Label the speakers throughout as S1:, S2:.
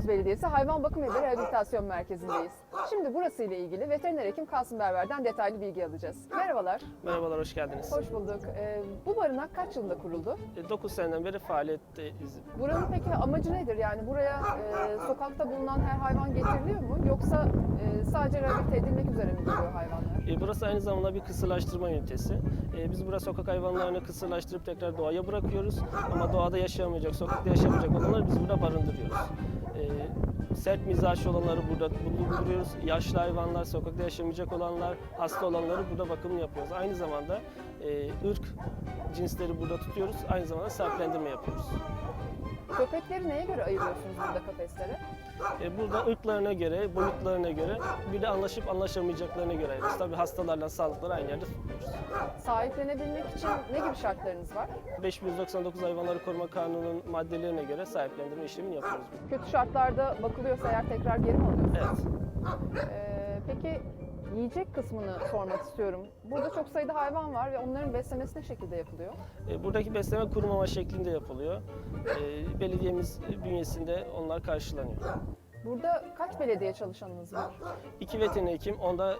S1: Beykoz Belediyesi Hayvan Bakım ve Rehabilitasyon Merkezi'ndeyiz. Şimdi burası ile ilgili veteriner hekim Kasım Berber'den detaylı bilgi alacağız. Merhabalar,
S2: Merhabalar, hoş geldiniz.
S1: hoş bulduk. Ee, bu barınak kaç yılında kuruldu?
S2: 9 seneden beri faaliyetteyiz.
S1: Buranın peki amacı nedir? Yani buraya e, sokakta bulunan her hayvan getiriliyor mu? Yoksa e, sadece rehabilite edilmek üzere mi geliyor hayvanlar?
S2: E, Burası aynı zamanda bir kısırlaştırma ünitesi. E, Biz burada sokak hayvanlarını kısırlaştırıp tekrar doğaya bırakıyoruz. Ama doğada yaşayamayacak, sokakta yaşayamayacak olanları biz burada barındırıyoruz. E, Sert mizaçlı olanları burada bulunduruyoruz. Yaşlı hayvanlar, sokakta yaşamayacak olanlar, hasta olanları burada bakımını yapıyoruz. Aynı zamanda e, ırk cinsleri burada tutuyoruz. Aynı zamanda sahiplendirme yapıyoruz.
S1: Köpekleri neye göre ayırıyorsunuz burada kafeslere?
S2: E, Burada ırklarına göre, boyutlarına göre, bir de anlaşıp anlaşamayacaklarına göre ayırıyoruz. Tabii hastalarla sağlıkları aynı yerde tutmuyoruz.
S1: Sahiplenebilmek için ne gibi şartlarınız var?
S2: 5199 Hayvanları Koruma Kanunu'nun maddelerine göre sahiplendirme işlemini yapıyoruz.
S1: Kötü şartlarda bakılıyorsa eğer tekrar geri mi alıyorsunuz?
S2: Evet.
S1: Ee, peki yiyecek kısmını sormak istiyorum. Burada çok sayıda hayvan var ve onların beslemesi ne şekilde yapılıyor?
S2: E, Buradaki besleme kurumama şeklinde yapılıyor. E, Belediyemiz bünyesinde onlar karşılanıyor.
S1: Burada kaç belediye çalışanınız var?
S2: İki veteriner hekim, onda e,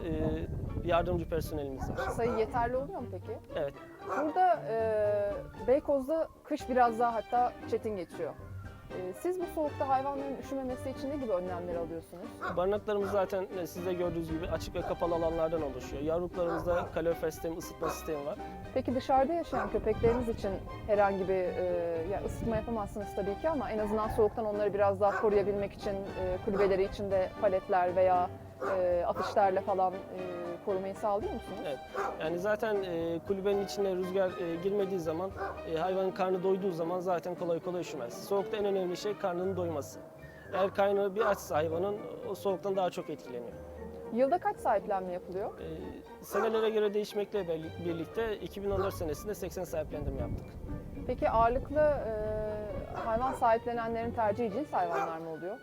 S2: yardımcı personelimiz var.
S1: Sayı yeterli oluyor mu peki?
S2: Evet.
S1: Burada e, Beykoz'da kış biraz daha hatta çetin geçiyor. E, siz bu soğukta hayvanların üşümemesi için ne gibi önlemler alıyorsunuz?
S2: Barınaklarımız zaten e, siz de gördüğünüz gibi açık ve kapalı alanlardan oluşuyor. Yavruklarımızda kalorifer sistemi, ısıtma sistemi var.
S1: Peki dışarıda yaşayan köpekleriniz için herhangi bir e, ya ısıtma yapamazsınız tabii ki ama en azından soğuktan onları biraz daha koruyabilmek için e, kulübeleri içinde paletler veya e, afişlerle falan e, korumayı sağlıyor musunuz?
S2: Evet. Yani zaten e, kulübenin içine rüzgar e, girmediği zaman, e, hayvanın karnı doyduğu zaman zaten kolay kolay üşümez. Soğukta en önemli şey karnının doyması. Eğer karnı bir açsa hayvanın o soğuktan daha çok etkileniyor.
S1: Yılda kaç sahiplenme yapılıyor?
S2: E, senelere göre değişmekle birlik- birlikte 2014 senesinde 80 sahiplendirme yaptık.
S1: Peki ağırlıklı e, hayvan sahiplenenlerin tercihi cins hayvanlar mı oluyor?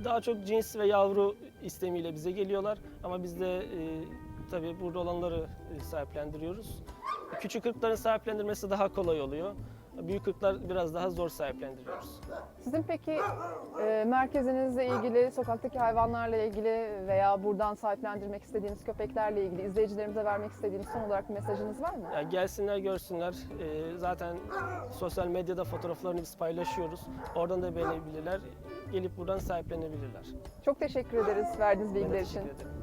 S2: E, Daha çok cins ve yavru istemiyle bize geliyorlar ama biz de e, tabii burada olanları sahiplendiriyoruz. Küçük ırkların sahiplendirmesi daha kolay oluyor. Büyük ırklar biraz daha zor sahiplendiriyoruz.
S1: Sizin peki e, merkezinizle ilgili, sokaktaki hayvanlarla ilgili veya buradan sahiplendirmek istediğiniz köpeklerle ilgili izleyicilerimize vermek istediğiniz son olarak bir mesajınız var mı?
S2: Ya gelsinler görsünler. Ee, zaten sosyal medyada fotoğraflarını biz paylaşıyoruz. Oradan da beğenebilirler. Gelip buradan sahiplenebilirler.
S1: Çok teşekkür ederiz verdiğiniz bilgiler için.
S2: ederim.